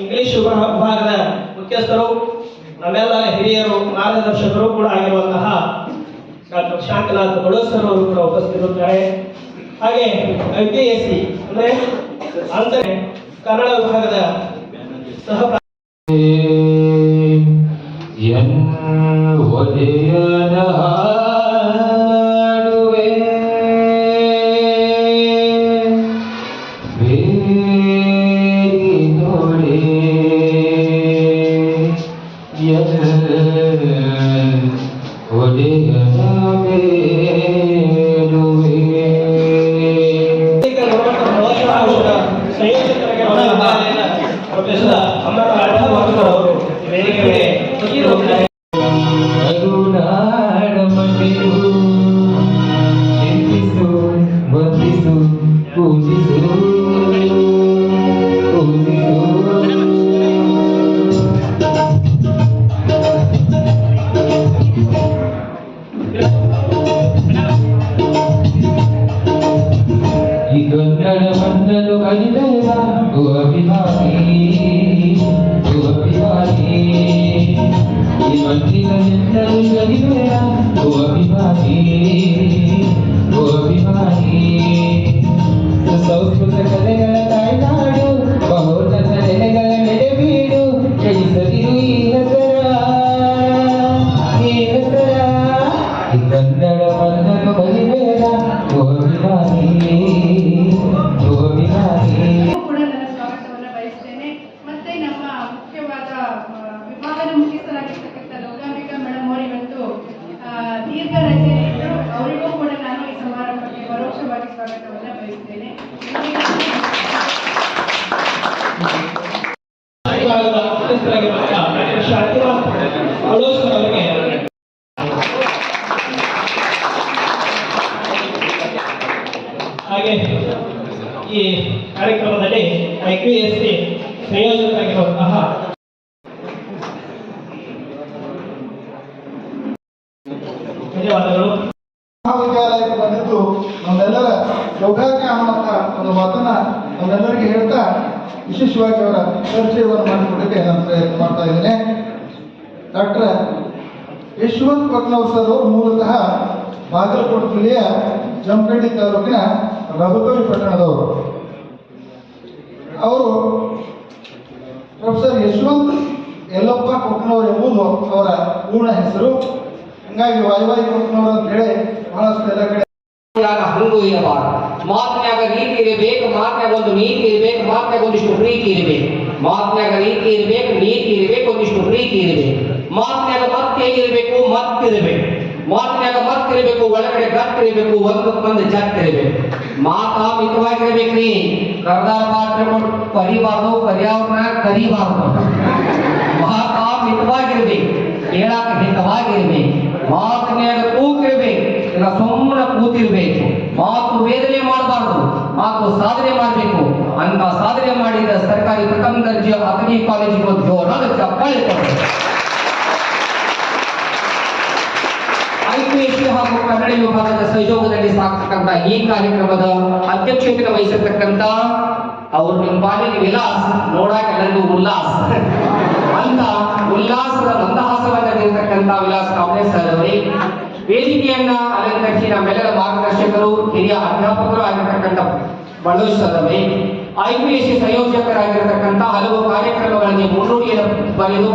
English ವಿಭಾಗದ ಮುಖ್ಯಸ್ಥರು, ನಮ್ಮೆಲ್ಲ ಹಿರಿಯರು, ಮಾರ್ಗದರ್ಶಕರು ಕೂಡ ಆಗಿರುವಂತಹ ಡಾಕ್ಟರ್ ಶಾಂತನಾಥ್ ಬಡೋಸರ್ ಅವರು ಕೂಡ ಉಪಸ್ಥಿತರಿರುತ್ತಾರೆ ಹಾಗೆ ಐ ಪಿ ಎಸ್ ಸಿ ಅಂದ್ರೆ ಅಂದರೆ ಕನ್ನಡ ವಿಭಾಗದ ಸಹ ಈ ಕಾರ್ಯಕ್ರಮದಲ್ಲಿ ಐ ಕ್ಯೂ ಎಸ್ ಸಿ ಸಂಯೋಜಕರಾಗಿರುವಂತಹ ಧನ್ಯವಾದಗಳು. ಮಹಾವಿದ್ಯಾಲಯಕ್ಕೆ ಬಂದಿದ್ದು ನಮ್ಮೆಲ್ಲರ ಸೌಭಾಗ್ಯ ಅನ್ನುವಂಥ ಒಂದು ಮಾತನ್ನ ನಮ್ಮೆಲ್ಲರಿಗೆ ಹೇಳ್ತಾ ವಿಶೇಷವಾಗಿ ಅವರ ಪರಿಚಯವನ್ನು ಮಾಡಿಕೊಡಕ್ಕೆ ನಾನು ಪ್ರಯತ್ನ ಮಾಡ್ತಾ ಇದ್ದೇನೆ. ಡಾಕ್ಟರ್ ಯಶವಂತ್ ಪಟ್ನವ್ರ ಸರ್ ಅವರು ಮೂಲತಃ ಬಾಗಲಕೋಟೆ ಜಿಲ್ಲೆಯ ಜಮಖಂಡಿ ತಾಲೂಕಿನ ರಘುಗೌರಿ ಪಟ್ಟಣದವರು. ಅವರು ಪ್ರೊಫೆಸರ್ ಯಶವಂತ್ ಯಲ್ಲಪ್ಪ ಕೊಕ್ಕನವರು ಎಂಬುದು ಅವರ ಪೂರ್ಣ ಹೆಸರು. ಹಂಗಾಗಿ ವಾಯುವಾಯಿ ಕೊಕ್ಕನವರು ಅಂತ ಹೇಳಿ ಬಹಳಷ್ಟು ಎಲ್ಲ ಕಡೆ ಹಂಗು ಇರಬಾರದು. ಮಾತಿನಾಗ ನೀತಿ ಇರಬೇಕು, ಮಾತಿನಾಗ ಒಂದು ನೀತಿ ಇರಬೇಕು, ಮಾತಿನಾಗ ಒಂದಿಷ್ಟು ಪ್ರೀತಿ ಇರಬೇಕು. ಮಾತಿನಾಗ ನೀತಿ ಇರಬೇಕು ನೀತಿ ಇರಬೇಕು, ಒಂದಿಷ್ಟು ಪ್ರೀತಿ ಇರಬೇಕು. ಮಾತಿನಾಗ ಮತ್ತೆ ಹೇಗಿರಬೇಕು ಮತ್ ಇರಬೇಕು ಮಾತಿನಾಗ ಮತ್ ಇರಬೇಕು, ಒಳಗಡೆ ಇರಬೇಕು ಬಂದು ಜಾತಿರಬೇಕು ಇರಬೇಕು. ಮಾತಾ ಮಿತವಾಗಿರ್ಬೇಕ್ರಿ ಕರ್ದಾರ ಪಾತ್ರ ಕರಿಬಾರ್ದು, ಕರಿಯವ್ರನ್ನ ಕರಿಬಾರ್ದು. ಮಾತಾ ಮಿತವಾಗಿರ್ಬೇಕು ಕೇಳಾಕ ಹಿತವಾಗಿರ್ಬೇಕು. ಮಾತಿನಾಗ ಕೂಗಿರ್ಬೇಕು ಇಲ್ಲ ಸುಮ್ಮನೆ ಕೂತಿರ್ಬೇಕು. ಮಾತು ವೇದನೆ ಮಾಡಬಾರ್ದು. ಮಾತು ಸಾಧನೆ ಮಾಡಬೇಕು. ಅಂತ ಸಾಧನೆ ಮಾಡಿದ ಸರ್ಕಾರಿ ಪ್ರಥಮ ದರ್ಜೆ ಅಗ್ನಿ ಕಾಲೇಜಿಗೆ ಜೋರಾದ ಚಪ್ಪಾಳೆ ಕೊಡಬೇಕು ಐಪಿಎಸ್ಸಿ ಹಾಗೂ ಕನ್ನಡ ವಿಭಾಗದ ಸಹಯೋಗದಲ್ಲಿ ಸಾಕ್ತಕ್ಕಂತ ಈ ಕಾರ್ಯಕ್ರಮದ ಅಧ್ಯಕ್ಷತೆ ವಹಿಸಿರ್ತಕ್ಕಂತ ಅವರು ನಿಮ್ಮ ಪಾಲಿನ ವಿಲಾಸ್ ನೋಡಾಕ ಎಲ್ಲರಿಗೂ ಉಲ್ಲಾಸ್. ಅಂತ ಉಲ್ಲಾಸದ ಮಂದಹಾಸವನ್ನ ವಿಲಾಸ್ ಕಾಂಗ್ರೆಸ್ ಅವರೇ. ವೇದಿಕೆಯನ್ನ ಅಲಂಕರಿಸಿ ನಮ್ಮೆಲ್ಲರ ಮಾರ್ಗದರ್ಶಕರು, ಹಿರಿಯ ಅಧ್ಯಾಪಕರು ಆಗಿರ್ತಕ್ಕಂಥ ಬಳ್ಳೂರು ಅವರೇ. ಐಪಿಎಸ್ಸಿ ಸಂಯೋಜಕರಾಗಿರ್ತಕ್ಕಂಥ ಹಲವು ಕಾರ್ಯಕ್ರಮಗಳಿಗೆ ಮುನ್ನುಡಿಯನ್ನು ಬರೆದು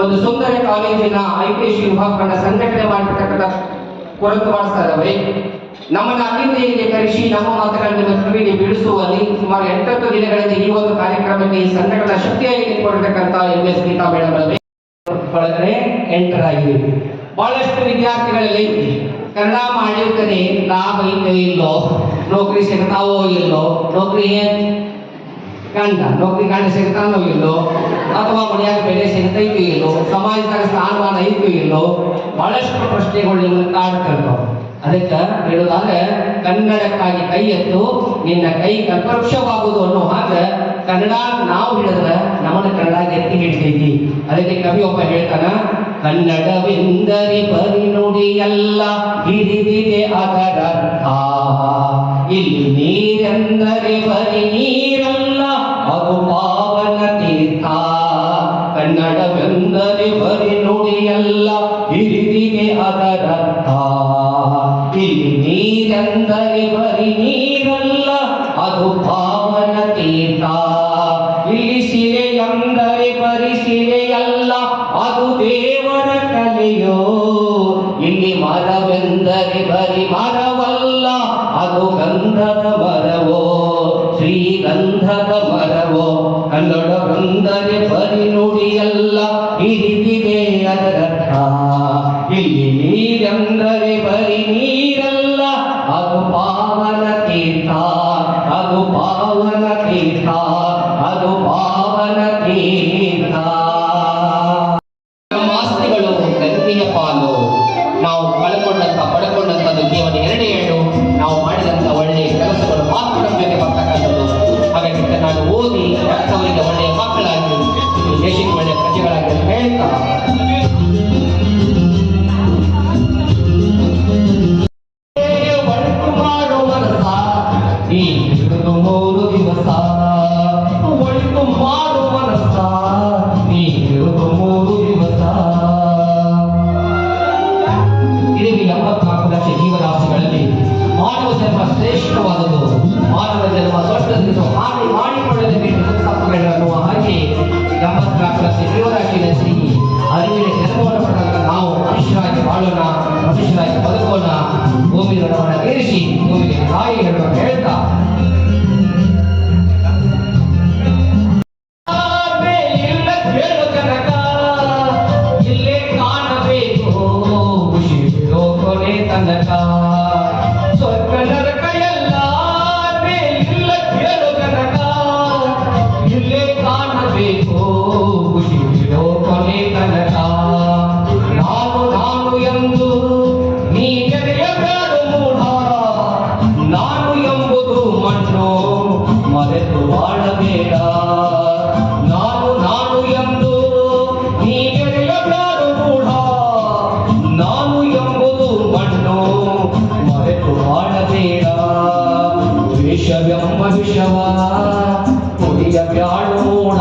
ಒಂದು ಸುಂದರ ಕಾಲೇಜಿನ ಐಪಿಎಸ್ಸಿ ವಿಭಾಗವನ್ನು ಸಂಘಟನೆ ಮಾಡಿರ್ತಕ್ಕಂಥ ಕೊರತು ಮಾಡ್ತಾ ಇದ್ದಾವೆ ನಮ್ಮನ್ನ ಅತಿಥಿಯಲ್ಲಿ ಕರೆಸಿ ನಮ್ಮ ಮಾತುಗಳನ್ನು ನಿಮ್ಮ ಕಿವಿಗೆ ಬೀಳಿಸುವಲ್ಲಿ ಸುಮಾರು ಎಂಟತ್ತು ದಿನಗಳಲ್ಲಿ ಈ ಒಂದು ಕಾರ್ಯಕ್ರಮಕ್ಕೆ ಈ ಸಂಘಟನಾ ಶಕ್ತಿಯಾಗಿ ನಿಂತ್ಕೊಂಡಿರ್ತಕ್ಕಂಥ M S Geetha madam enter ಆಗಿವೆ ಬಹಳಷ್ಟು ವಿದ್ಯಾರ್ಥಿಗಳಲ್ಲಿ ಕನ್ನಡ ಮಾಡಿರ್ತಾನೆ ಲಾಭ ಇಲ್ಲ ಇಲ್ಲೋ, ನೌಕರಿ ಸಿಗ್ತಾವೋ ಇಲ್ಲೋ, ನೌಕರಿ ಗಂಡ ನೌಕರಿ ಗಂಡ ಸಿಗ್ತಾನೋ ಇಲ್ಲೋ ಅಥವಾ ಮನೆಯಾಗ ಬೆಲೆ ಸಿಗ್ತೈತೋ ಇಲ್ಲೋ ಸಮಾಜದಾಗ ಸ್ಥಾನಮಾನ ಐತೋ ಇಲ್ಲೋ ಬಹಳಷ್ಟು ಪ್ರಶ್ನೆಗಳು ನಿಮ್ಮನ್ನು ಕಾಡ್ತಿರ್ತಾವ ಅದಕ್ಕೆ ಹೇಳೋದಾದ್ರೆ ಕನ್ನಡಕ್ಕಾಗಿ ಕೈ ಎತ್ತು ನಿನ್ನ ಕೈ ಕಲ್ಪವೃಕ್ಷವಾಗುವುದು ಅನ್ನೋ ಹಾಗೆ ಕನ್ನಡ ನಾವು ಹಿಡಿದ್ರೆ ನಮ್ಮನ್ನು ಕನ್ನಡ ಎತ್ತಿ ಹಿಡಿತೈತಿ ಅದಕ್ಕೆ ಕವಿ ಒಬ್ಬ ಹೇಳ್ತಾನ ಕನ್ನಡವೆಂದರೆ ಬರಿ ಹಿಡಿದಿದೆ ಅದು ಪಾವನ ತೀರ್ಥ. ಕನ್ನಡವೆಂದರೆ ಬರಿ ನುಡಿಯಲ್ಲ ಹಿರಿದಿಗೆ ಅದರರ್ಥ. ಇಲ್ಲಿ ನೀರೆಂದರೆ ಬರಿ ನೀರಲ್ಲ, ಅದು ಪಾವನ ತೀರ್ಥ. ಇಲ್ಲಿ ಸಿರೆಯಂದರೆ ಬರಿ ಅಲ್ಲ, ಅದು ದೇವರ ಕಲೆಯೋ. ಇಲ್ಲಿ ಮರವೆಂದರೆ ಬರಿ ಮರವಲ್ಲ, ಅದು ಗಂಧದ ಮರವೋ. ಶ್ರೀಗಂಧಕ ಮರವೋ ಕಲ್ಲೊಡರೊಂದರೆ ಪರಿನುಡಿಯಲ್ಲ ಹಿರಿದಿವೆ ಅದರರ್ಥ. ಇಲ್ಲಿ ನೀರೆಂಬ the. ಕೇಶವಾ ಕೊಡಿಯ ಬ್ಯಾಳ್ಮೋಡ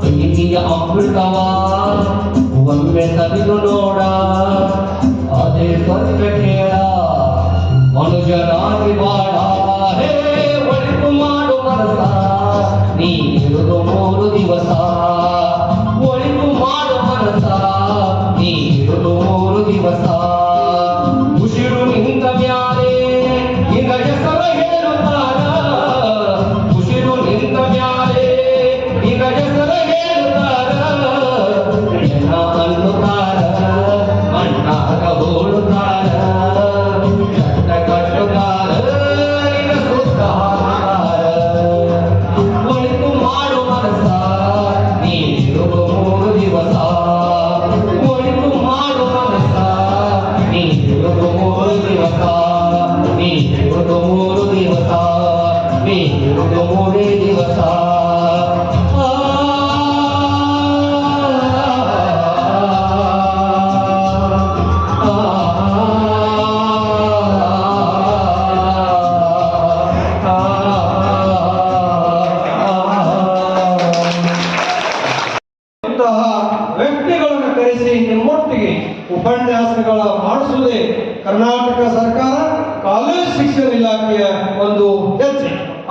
ಪ್ರೀತಿಯ ಅಮೃತವ ಒಮ್ಮೆ ಸವಿದು ನೋಡ ಅದೇ ಸ್ವರ್ಗ ಕೇಳ ಮನುಜನ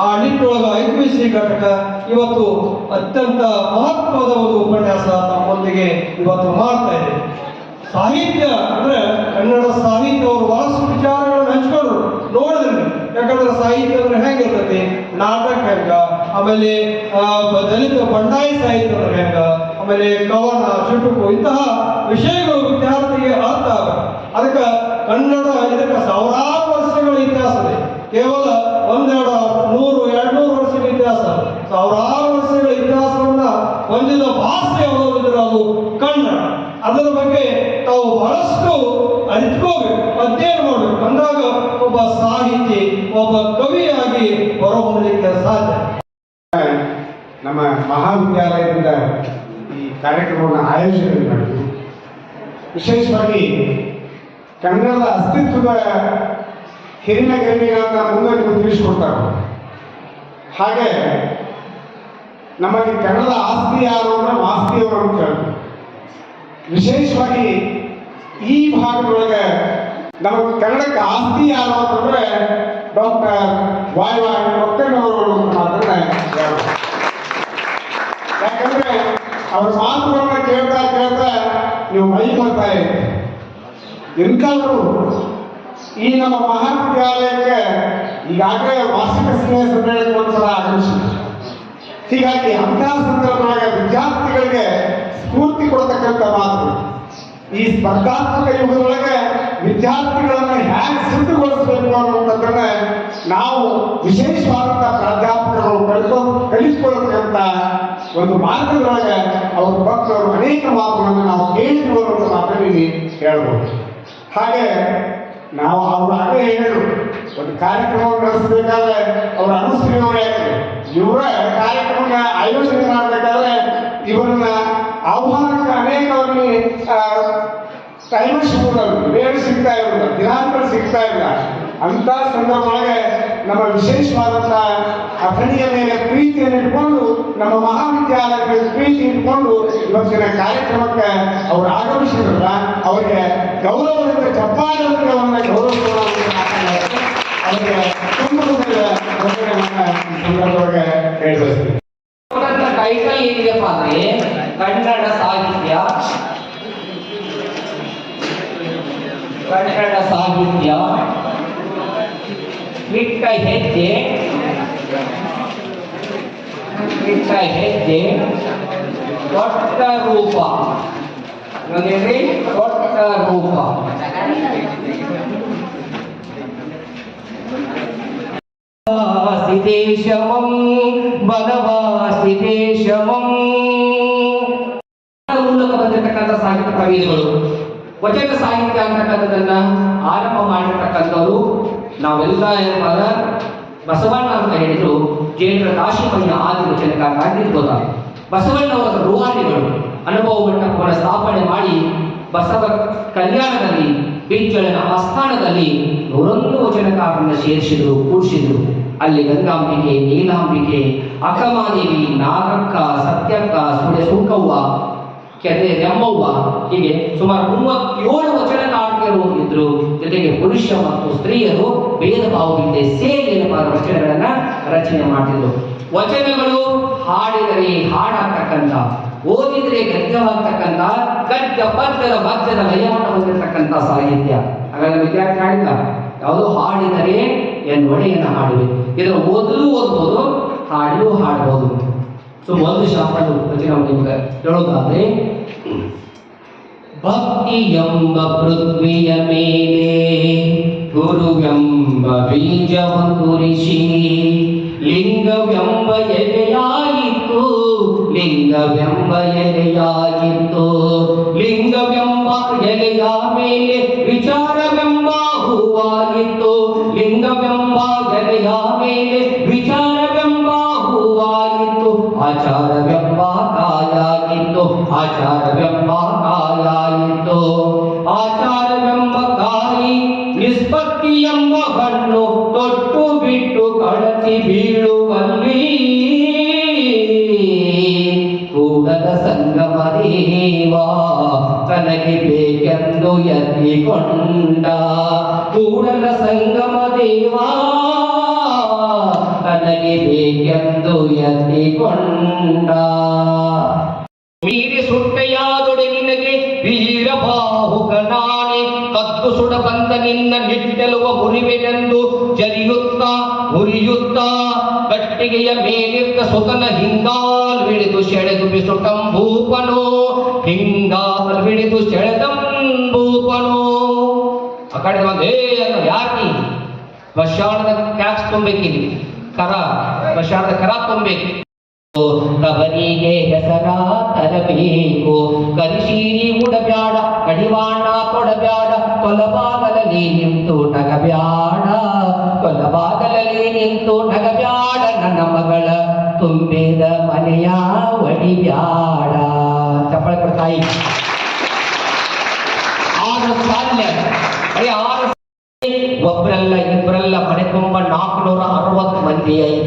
ಆ ನಿಟ್ಟಿನೊಳಗ ಸಿ ಘಟಕ ಇವತ್ತು ಅತ್ಯಂತ ಮಹತ್ವದ ಒಂದು ಉಪನ್ಯಾಸ ನಮ್ಮೊಂದಿಗೆ ಇವತ್ತು ಮಾಡ್ತಾ ಇದೆ. ಸಾಹಿತ್ಯ ಅಂದ್ರೆ ಕನ್ನಡ ಸಾಹಿತ್ಯ ಅವರು ವಾಸ್ತು ವಿಚಾರಗಳನ್ನು ಹಂಚ್ಕೊಂಡ್ರು ನೋಡಿದ್ರಿ. ಯಾಕಂದ್ರೆ ಸಾಹಿತ್ಯ ಅಂದ್ರೆ ಹೆಂಗಿರ್ತೈತಿ? ನಾಟಕ ಹೆಂಗ? ಆಮೇಲೆ ದಲಿತ ಬಂಡಾಯ ಸಾಹಿತ್ಯ ಅಂದ್ರೆ ಹೆಂಗ? ಆಮೇಲೆ ಕವನ, ಚುಟುಕು ಇಂತಹ ವಿಷಯಗಳು ವಿದ್ಯಾರ್ಥಿಗೆ ಅರ್ಥ ಅದಕ್ಕೆ ಕನ್ನಡ ಇದಕ್ಕೆ ಸಾವಿರಾರು ವರ್ಷಗಳ ಇತಿಹಾಸ ಇದೆ. ಕೇವಲ ಒಂದೆರಡು ನೂರು, ಎರಡ್ನೂರು ವರ್ಷದ ಇತಿಹಾಸ. ಸಾವಿರಾರು ವರ್ಷಗಳ ಇತಿಹಾಸವನ್ನ ಹೊಂದಿದ ಭಾಷೆ ಯಾವುದಿದ್ರೆ ಅದು ಕನ್ನಡ. ಅದರ ಬಗ್ಗೆ ತಾವು ಬಹಳಷ್ಟು ಅರಿತ್ಕೋಬೇಕು, ಅಧ್ಯಯನ ಮಾಡಬೇಕು. ಅಂದಾಗ ಒಬ್ಬ ಸಾಹಿತಿ, ಒಬ್ಬ ಕವಿಯಾಗಿ ಹೊರಹೊಮ್ಮಲಿಕ್ಕೆ ಸಾಧ್ಯ. ನಮ್ಮ ಮಹಾವಿದ್ಯಾಲಯದಿಂದ ಈ ಕಾರ್ಯಕ್ರಮವನ್ನು ಆಯೋಜನೆ ಮಾಡಿದ್ವಿ ವಿಶೇಷವಾಗಿ ಕನ್ನಡದ ಅಸ್ತಿತ್ವದ ಹಿರಿಯ ಗಣ್ಯಗಳನ್ನ ಮುಂದೆ ನಿಮಗೆ ತಿಳಿಸ್ಕೊಡ್ತಾರೆ ಹಾಗೆ ನಮಗೆ ಕನ್ನಡ ಆಸ್ತಿ ಯಾರು ಅಂದ್ರೆ ಮಾಸ್ತಿಯವರು ಅಂತ ಹೇಳ್ತಾರೆ. ವಿಶೇಷವಾಗಿ ಈ ಭಾಗದೊಳಗೆ ನಮಗೆ ಕನ್ನಡಕ್ಕೆ ಆಸ್ತಿ ಯಾರು ಅಂತಂದ್ರೆ ಡಾಕ್ಟರ್ ವಾಯು ಹೊಟ್ಟೆನವರು ಮಾತ್ರ ಯಾಕಂದ್ರೆ ಅವ್ರ ಮಾತುಗಳನ್ನ ಕೇಳ್ತಾ ಕೇಳ್ತಾ ನೀವು ಮೈ ಬರ್ತಾ ಇರ್ತೀವಿ ಎಂತಾದ್ರು ಈ ನಮ್ಮ ಮಹಾವಿದ್ಯಾಲಯಕ್ಕೆ ಈಗಾಗಲೇ ವಾರ್ಷಿಕ ಸ್ನೇಹ ಸಮ್ಮೇಳನಕ್ಕೆ ಒಂದ್ಸಲ ಆಗಮಿಸಿದೆ ಹೀಗಾಗಿ ಅಂತಹ ಸಂದರ್ಭದೊಳಗೆ ವಿದ್ಯಾರ್ಥಿಗಳಿಗೆ ಸ್ಫೂರ್ತಿ ಕೊಡತಕ್ಕಂಥ ಮಾತು. ಈ ಸ್ಪರ್ಧಾತ್ಮಕ ಯುಗದೊಳಗೆ ವಿದ್ಯಾರ್ಥಿಗಳನ್ನು ಹೇಗೆ ಸಿದ್ಧಗೊಳಿಸಬೇಕು ಅನ್ನುವಂಥದ್ದನ್ನ ನಾವು ವಿಶೇಷವಾದಂಥ ಪ್ರಾಧ್ಯಾಪಕರು ಕಲಿತು ಕಲಿಸಿಕೊಳ್ಳತಕ್ಕಂಥ ಒಂದು ಮಾರ್ಗದೊಳಗೆ ಅವ್ರ ಭಕ್ತರು ಅನೇಕ ಮಾತುಗಳನ್ನು ನಾವು ಕೇಳಿಕೊಳ್ಳುವಂಥ ಮಾತನ್ನು ಇಲ್ಲಿ ಹೇಳ್ಬೋದು. ಹಾಗೆ ನಾವು ಅವ್ರು ಆಗಲೇ ಹೇಳು ಒಂದು ಕಾರ್ಯಕ್ರಮ ನಡೆಸಬೇಕಾದ್ರೆ ಅವ್ರ ಅನುಸರಿಯವರೇ ಇವರ ಕಾರ್ಯಕ್ರಮ ಆಯೋಜನೆ ಮಾಡಬೇಕಾದ್ರೆ ಇವರನ್ನ ಆಹ್ವಾನಕ್ಕೆ ಅನೇಕವರಿಗೆ ಟೈಮ್ ಸಿಗುವುದಲ್ಲ ವೇಳೆ ಸಿಗ್ತಾ ಇರೋದಿಲ್ಲ ದಿನಾಂತರ ಸಿಗ್ತಾ ಇಲ್ಲ. ಅಂತ ಸಂದರ್ಭದೊಳಗೆ ನಮ್ಮ ವಿಶೇಷವಾದಂಥ ಅಥಣಿಯ ಮೇಲೆ ಪ್ರೀತಿಯನ್ನು ಇಟ್ಕೊಂಡು, ನಮ್ಮ ಮಹಾವಿದ್ಯಾಲಯದ ಮೇಲೆ ಪ್ರೀತಿ ಇಟ್ಕೊಂಡು ಇವತ್ತಿನ ಕಾರ್ಯಕ್ರಮಕ್ಕೆ ಅವರು ಆಗಮಿಸಿದ್ರಲ್ಲ, ಅವರಿಗೆ ಗೌರವದಿಂದ ಚಪ್ಪಾಳವನ್ನು ಗೌರವ. ಅವರಿಗೆ ತುಂಬ ಸಂದರ್ಭದೊಳಗೆ ಅವರ ಟೈಟಲ್ ಏನಿದೆಪ್ಪ ಅಂದ್ರೆ ಕನ್ನಡ ಸಾಹಿತ್ಯ. ಕನ್ನಡ ಸಾಹಿತ್ಯ. ಇಟ್ಟ ಹೆಜ್ಜೆ ಇಟ್ಟ ಹೆಜ್ಜೆ ದೊಡ್ಡ ರೂಪ ನೋಡಿದ್ರಿ ದೊಡ್ಡ ರೂಪ ಸಿದೇಶಮಂ ಬಲವಾಸಿದೇಶಮಂ ಮೂಲಕ ಬಂದಿರತಕ್ಕಂಥ ಸಾಹಿತ್ಯ ಪ್ರವೀಣಗಳು ವಚನ ಸಾಹಿತ್ಯ ಅಂತಕ್ಕಂಥದ್ದನ್ನ ಆರಂಭ ಮಾಡಿರ್ತಕ್ಕಂಥವ್ರು ನಾವೆಲ್ಲ ಏನಪ್ಪ ಬಸವಣ್ಣ ಅಂತ ಹೇಳಿದ್ರು, ಜೇಂದ್ರ ಕಾಶಿಮಯ್ಯ ಆದಿ ವಚನಕಾರ ಆಗಿರ್ಬೋದ ಬಸವಣ್ಣವರ ರೂಹಾನಿಗಳು ಅನುಭವ ಮಂಟಪವನ್ನು ಸ್ಥಾಪನೆ ಮಾಡಿ ಬಸವ ಕಲ್ಯಾಣದಲ್ಲಿ ಬಿಂಚಳನ ಆಸ್ಥಾನದಲ್ಲಿ ನೂರೊಂದು ವಚನಕಾರರನ್ನು ಸೇರಿಸಿದ್ರು, ಕೂಡಿಸಿದ್ರು. ಅಲ್ಲಿ ಗಂಗಾಂಬಿಕೆ, ನೀಲಾಂಬಿಕೆ ಅಕಮಾದೇವಿ ನಾಗಕ್ಕ, ಸತ್ಯಕ್ಕ ಸುಳೆ ಸುಂಕವ್ವ ಕೆರೆ ರೆಮ್ಮವ್ವ ಹೀಗೆ ಸುಮಾರು ಮೂವತ್ತೇಳು ವಚನಕಾರ್ತಿಯರು ಇದ್ರು ಜೊತೆಗೆ ಪುರುಷ ಮತ್ತು ಸ್ತ್ರೀಯರು ಭೇದ ಭಾವವಿಲ್ಲದೆ ಸೇರಿ ವಚನಗಳನ್ನ ರಚನೆ ಮಾಡ್ತಿದ್ರು. ವಚನಗಳು ಹಾಡಿದರೆ ಹಾಡಾಗ್ತಕ್ಕಂಥ, ಓದಿದ್ರೆ ಗದ್ಯವಾಗ್ತಕ್ಕಂಥ, ಗದ್ಯ ಪದ್ಯದ ಮಧ್ಯದ ಲಯವನ್ನು ಸಾಹಿತ್ಯ. ಹಾಗಾಗಿ ವಿದ್ಯಾರ್ಥಿ ಹಾಡಿಲ್ಲ ಯಾವುದು ಹಾಡಿದರೆ ಎನ್ ಒಡೆಯನ್ನ ಹಾಡುವೆ. ಇದರ ಓದಲು ಓದ್ಬೋದು, ಹಾಡಲು ಹಾಡಬಹುದು. ಸೊ, ಒಂದು ಶಾಪಲು ವಚನ ನಿಮ್ಗೆ. ಹೇಳೋದಾದ್ರೆ ಭಕ್ತಿ ಎಂಬ ಪೃಥ್ವಿಯ ಮೇಲೆ ಗುರುವೆಂಬ ಬೀಜವ ಕುರಿಸಿ ಲಿಂಗವೆಂಬ ಎಲೆಯಾಗಿತ್ತು ಲಿಂಗವೆಂಬ ಎಲೆಯಾಗಿತ್ತು, ಲಿಂಗವೆಂಬ ಎಲೆಯ ಮೇಲೆ ವಿಚಾರವೆಂಬ ಕಳಚಿ ಬೀಳುವಲ್ಲಿ ಕೂಡಲ ಸಂಗಮ ದೇವ ತನಗೆ ಬೇಕೆಂದು ಎತ್ತಿಕೊಂಡ ಕೂಡಲ ಸಂಗಮ ದೇವ ತನಗೆ ಬೇಕೆಂದು ಎತ್ತಿಕೊಂಡ ಕಟ್ಟಿಗೆಯ ಮೇಲಿದ್ದ ಸುತನ ಹಿಂಗಾಲ್ ಬಿಡಿದು ಸೆಳೆದು ಬಿಸುಟಂಬೂಪನು ಹಿಂಗಾಲ್ ಬಿಡಿದು ಸೆಳೆದಂಬೂಪನು ಆ ಕಡೆ ಬಂದೇ ಯಾಕೆ? ಬಶಾಣದ ಕ್ಯಾಕ್ಸ್ ತುಂಬಬೇಕಿಲ್ಲಿ ಕರ ಬಶಾಣದ ಕರ ತುಂಬಬೇಕು ಕಬರಿಗೆ ಹೆಸರ ತರಬೇಕು ಕರಿಶೀರಿ ಉಡಬ್ಯಾಡ ಕಡಿವಾಣ ತೊಡಬ್ಯಾಡ ಕೊಲಬಾಗಲಲ್ಲಿ ನಿಂತು ನಗಬ್ಯಾಡ ಕೊಲಬಾಗಲಲ್ಲಿ ನಿಂತು ನಗಬ್ಯಾಡ ನನ್ನ ಮಗಳ ತುಂಬಿದ ಮನೆಯ ಒಡಿಬ್ಯಾಡ ಚಪ್ಪಳ ಕೊಡ್ತಾಯಿ ಆರು ಸಾಲ್ಯ ಬರೀ ಆರು ಒಬ್ರಲ್ಲ ಇಬ್ರಲ್ಲ ಮನೆ ತುಂಬ ನಾಲ್ಕುನೂರ ಅರವತ್ತು ಮಂದಿ ಐತಿ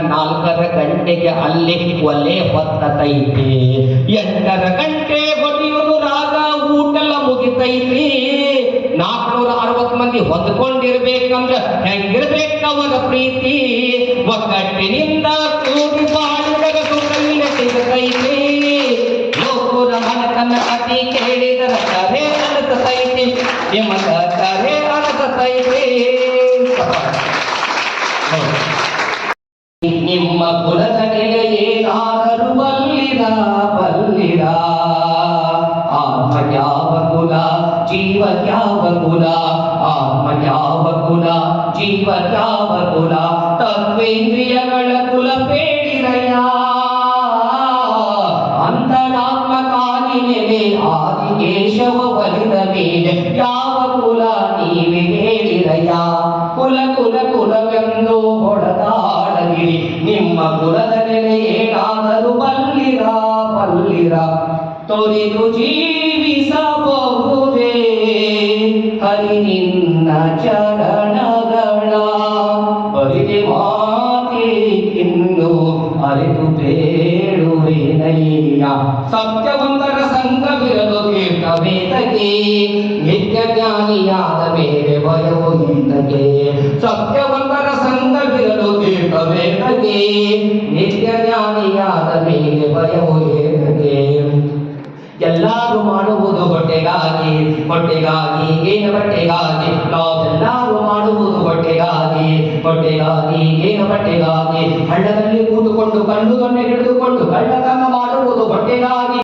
ನಾಲ್ಕರ ಗಂಟೆಗೆ ಅಲ್ಲಿ ಒಲೆ ಹೊತ್ತತೈತಿ. ಎಂಟರ ಗಂಟೆ ಹೊಡೆಯುವುದು ರಾಗ ಊಟಲ ಮುಗಿತೈತಿ ನಾಲ್ಕುನೂರ ಅರವತ್ತು ಮಂದಿ ಹೊಂದ್ಕೊಂಡಿರ್ಬೇಕಂದ್ರ ಹೆಂಗಿರ್ಬೇಕವರ ಪ್ರೀತಿ? ಒಗ್ಗಟ್ಟಿನಿಂದ ಕೂಡಿ ಬಾಳಿದರ ಸುಖವಿಲ್ಲ ಸಿಗತೈತಿ ಲೋಕರ ಮನಕನ ಕೇಳಿದರ ಕರೆ ನಡೆಸತೈತಿ. ನಿಮಗ జీవ చావకుల తత్వేంద్రియ ತೀರ್ಥವೇದಗೆ ನಿತ್ಯ ಜ್ಞಾನಿಯಾದ ಮೇಲೆ ಭಯವು ಈತಗೆ ಸತ್ಯವಂತರ ಸಂಘವಿರಲು ತೀರ್ಥವೇದಗೆ ನಿತ್ಯ ಜ್ಞಾನಿಯಾದ ಮೇಲೆ ಭಯವು ಏತಗೆ ಎಲ್ಲರೂ ಮಾಡುವುದು ಹೊಟ್ಟೆಗಾಗಿ ಹೊಟ್ಟೆಗಾಗಿ, ಏನು ಬಟ್ಟೆಗಾಗಿ? ನಾವೆಲ್ಲರೂ ಮಾಡುವುದು ಹೊಟ್ಟೆಗಾಗಿ ಹೊಟ್ಟೆಗಾಗಿ, ಏನು ಬಟ್ಟೆಗಾಗಿ? ಹಳ್ಳದಲ್ಲಿ ಕೂತುಕೊಂಡು ಕಣ್ಣು ದೊಣ್ಣೆ ಹಿಡಿದುಕೊಂಡು ಕಳ್ಳತನ ಮಾಡುವುದು ಹೊಟ್ಟೆಗಾಗಿ.